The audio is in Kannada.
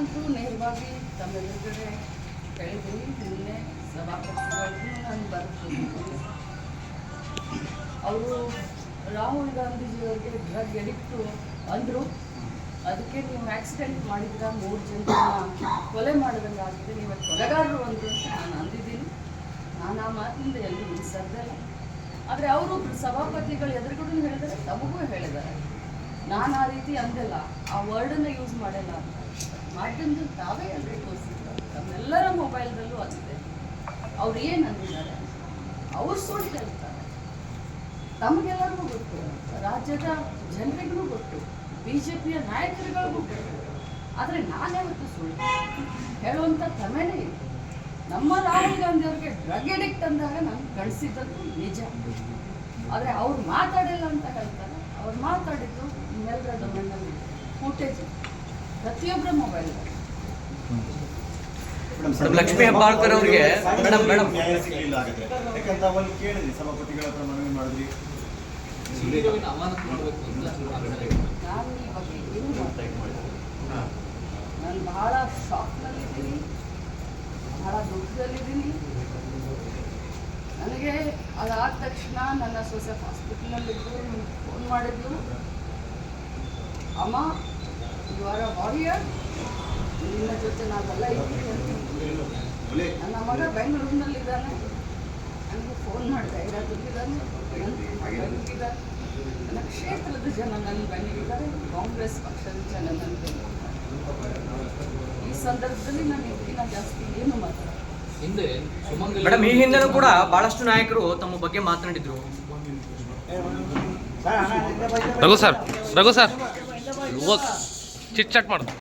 ನಾನಂತೂ ನೇರವಾಗಿ ತಮ್ಮ ಎದುರುಗಡೆ ಹೇಳಿದ್ದೀನಿ ನಿನ್ನೆ ಸಭಾಪತಿಗಳಿಗೂ ನಾನು ಬರ್ತೀನಿ ಅವರು ರಾಹುಲ್ ಗಾಂಧೀಜಿಯವರಿಗೆ ಡ್ರಗ್ ಎಡಿಕ್ಟು ಅಂದರು. ಅದಕ್ಕೆ ನೀವು ಆಕ್ಸಿಡೆಂಟ್ ಮಾಡಿದ್ರ? ಮೂರು ಜನ ಕೊಲೆ ಮಾಡಿದಂಗೆ ಆಗಿದೆ ನೀವು ಕೊಲೆಗಾರರು ಅಂದರು ಅಂತ ನಾನು ಅಂದಿದ್ದೀನಿ. ನಾನು ಆ ಮಾತಿಂದ ಎಲ್ಲೂ ನಿಲ್ಲಿಸದ್ದಲ್ಲ ಆದರೆ ಅವರು ಸಭಾಪತಿಗಳು ಎದುರುಗಡೆ ಹೇಳಿದರೆ ತಮಗೂ ಹೇಳಿದ್ದಾರೆ. ನಾನು ಆ ರೀತಿ ಅಂದಲ್ಲ. ಆ ವರ್ಡನ್ನು ಯೂಸ್ ಮಾಡಲ್ಲ ಅಂತ. ಮಾಧ್ಯಮದಲ್ಲಿ ತಾವೇ ಎಲ್ಲರೂ ತೋರಿಸಿದ್ದಾರೆ ತಮ್ಮೆಲ್ಲರ ಮೊಬೈಲ್ದಲ್ಲೂ ಆಗಿದೆ ಅವ್ರು ಏನು ಅಂದಿದ್ದಾರೆ? ಅವ್ರು ಸುಳ್ಳು ಹೇಳ್ತಾರೆ. ತಮಗೆಲ್ಲರಿಗೂ ಗೊತ್ತು. ರಾಜ್ಯದ ಜನರಿಗೂ ಗೊತ್ತು. ಬಿ ಜೆ ಪಿಯ ನಾಯಕರುಗಳಿಗೂ ಗೊತ್ತು. ಆದರೆ ನಾನೇವತ್ತು ಸುಳ್ಳು ಹೇಳುವಂಥ ಕ್ರಮೇನೇ ಇದೆ ನಮ್ಮ ರಾಹುಲ್ ಗಾಂಧಿ ಅವ್ರಿಗೆ ಡ್ರಗ್ ಎಡಿಕ್ಟ್ ಅಂದಾಗ ನಮ್ಗೆ ಕಳಿಸಿದ್ದದ್ದು ನಿಜ. ಆದರೆ ಅವ್ರು ಮಾತಾಡಿಲ್ಲ ಅಂತ ಹೇಳ್ತಾರೆ. ಅವ್ರು ಮಾತಾಡಿದ್ದು ಇನ್ನೆಲ್ಲರ ಮನೆಯಲ್ಲಿ ಫುಟೇಜ್ ಪ್ರತಿಯೊಬ್ಬರ ಮೊಬೈಲ್ ಮೇಡಮ್, ಲಕ್ಷ್ಮೀ ಹೆಬ್ಬಾಳ್ಕರ್ ಅವರಿಗೆ ಮೇಡಮ್, ಮೇಡಮ್. ನ್ಯಾಯ ಸಿಗಲಿಲ್ಲ ಹಾಗಾದ್ರೆ ಯಾಕಂತ ಅವಲ್ಲಿ ಕೇಳಿದ್ರಿ ಸಭಾಪತಿಗಳ ಹತ್ರ ಮನವಿ ಮಾಡಿದ್ರಿ. ಸುದೀರವಿನ ಅಮಾನತು ಮಾಡಬೇಕು ಅಂತ ನಾನು ಈ ಬಗ್ಗೆ ಏನು ನಾನು ಬಹಳ ಶಾಕ್ನಲ್ಲಿದ್ದೀನಿ ಬಹಳ ದುಃಖದಲ್ಲಿದ್ದೀನಿ. ನನಗೆ ಅದಾದ ತಕ್ಷಣ ನನ್ನ ಸೊಸೆ ಹಾಸ್ಪಿಟ್ಲಲ್ಲಿದ್ದು ಫೋನ್ ಮಾಡಿದ್ರು ಅಮ್ಮ ಯು ಆರ್ ಅ ವಾರಿಯರ್ ನಿನ್ನ ಜೊತೆ ನಾವೆಲ್ಲ ಇದ್ದೀವಿ ನನ್ನ ಮಗ ಬೆಂಗಳೂರಿನಲ್ಲಿದ್ದಾನೆ ನನಗೆ ಫೋನ್ ಮಾಡಿ ಧೈರ್ಯ ತುಂಬಿದ್ದಾನೆ ಬೆಂಗಳೂರಿದ್ದಾರೆ ನನ್ನ ಕ್ಷೇತ್ರದ ಜನ ನನ್ನ ಬೆನ್ನಿಗಿದ್ದಾರೆ ಕಾಂಗ್ರೆಸ್ ಪಕ್ಷದ ಜನ ನನ್ನ ಈ ಸಂದರ್ಭದಲ್ಲಿ ನಾನು ಇದಕ್ಕಿಂತ ಜಾಸ್ತಿ ಏನು ಮಾತಾಡ ಹಿಂದೆ ಮೇಡಮ್ ಈ ಹಿಂದೆನೂ ಕೂಡ ಬಹಳಷ್ಟು ನಾಯಕರು ತಮ್ಮ ಬಗ್ಗೆ ಮಾತನಾಡಿದ್ರು. Raghu sir. Raghu sir. Chit chat